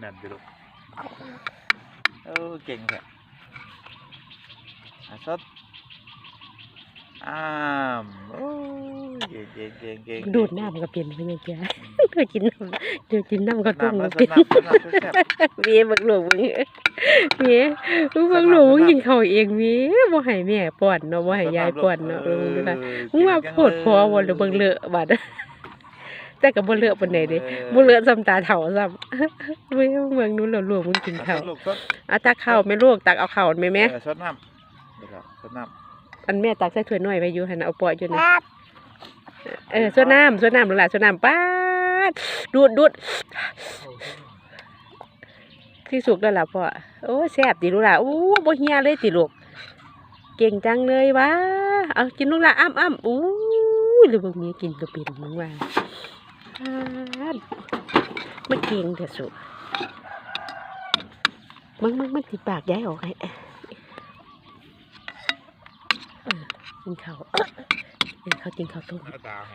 แน่นๆดิลูกเออเก่งแท้อะสดอ้ามโอ้ยเก่งเก่งเก่งเก่งดูดน้ำก็เป็นไปยังไงเคยกินน้ำเดี๋ยวกินน้ำก็ต้มน้ำก็มาสเป็นดน้ำสดน้ำสดแซ่บเมียบักหลวงมึงเมียมึงบักหลวงมึงกินข้าวเองเมียบ่ให้แม่ป้อนเนาะบ่ให้ยายป้อนเนาะเออมึงดูนะมึงว่าโพดพอบ่หรือเบิ่งเลอะบัด แต่ก็บ่เลอะปานใดเด้บ่เลอะซ้ำตาเฒ่าซ้ำเมียเมืองนู้นแล้วหลวงมึงกินข้าวสดลูกสดเอาตักข้าวแม่ลูกตักเอาข้าวแม่แม่เออสดน้ำเดี๋ยวก่อนสดน้ำอันแม่ตักใส่ถ้วยน้อยไว้อยู่หั่นน่ะเอาปล่อยอยู่นะเออสวดน้ำสวดน้ำลูกหลานสวดน้ำป๊าดดูดดูดที่สุกแล้วล่ะพ่อโอ้ยแซ่บติลูกหลานโอ้บ่เฮียเลยติลูกเก่งจังเลยวะเอากินลูกละอ้ำอ้ำอู้ยหรือบ่มีกินก็เป็นมึงว่าอ่าน มันเก่งแต่สุมึงมึงมันติดปากย้ายออกให้เออกินข้าวกินข้าวกินข้าวต้ม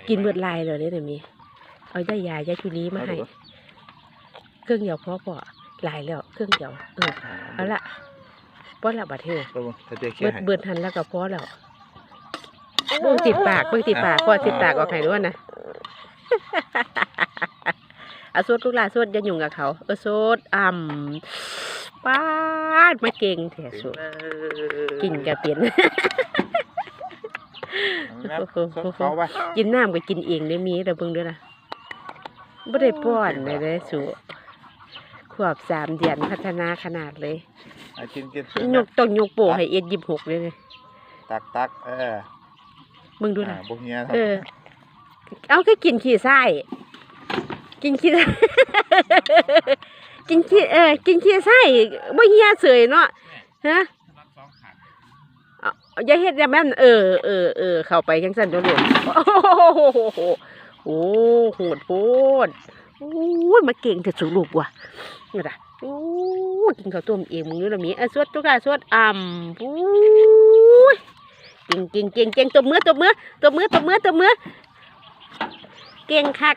กินเบิดลายเลยเด้อเนี่ยมี เอาได้ยายาจุลีมาให้ เครื่องเดียวพอพอหลายแล้วเครื่องเดียวเออเอาละพอละบัดเทอตัวมึงถ้าเจ๊เขีเบิยดให้เบิดหันแล้วก็พอแล้วเบิ่งติดปากเบิ่งติดปากพ่อติดปากออกให้ด้วยนะเอาสวดลูกหลานสวดอย่ายุ่งกับเขา เออสวดอ่ำป้าดมาเก่งแท้สวดกินกะเป็นแม่สดเขาไปกินน้ำก็กินเองได้มีแต่เบิ่งด้วยนะบ่ได้ป้อนเลยเด้สุขวบสามเดือนพัฒนาขนาดเลยอะกินกินยกต้องยกโป้ให้เอ็ดยิบหกเลยเลยตักตักเออมึงดูนะอ่าบุกเฮียเออ เอาคือกินขี้ไส้กินขี้ กินขี้เออกินขี้ไส้บ่เฮียเสยเนาะฮะเอาอย่าเฮ็ดอย่างนั้นเออเออเออเข้าไปจังซั่นโดนโลดโอ้โหโอ้โหดโพดโอ้ยมาเก่งแต่สุลูกว่ะนี่ล่ะโอ้ยกินข้าวต้มเองมึงนี่ละมีอะสวดทุกค่ะสวดอ่ำโอ้ยเก่งเก่งเก่งเก่งตบมือตบมือตบมือตบมือตบมือ เก่งคัก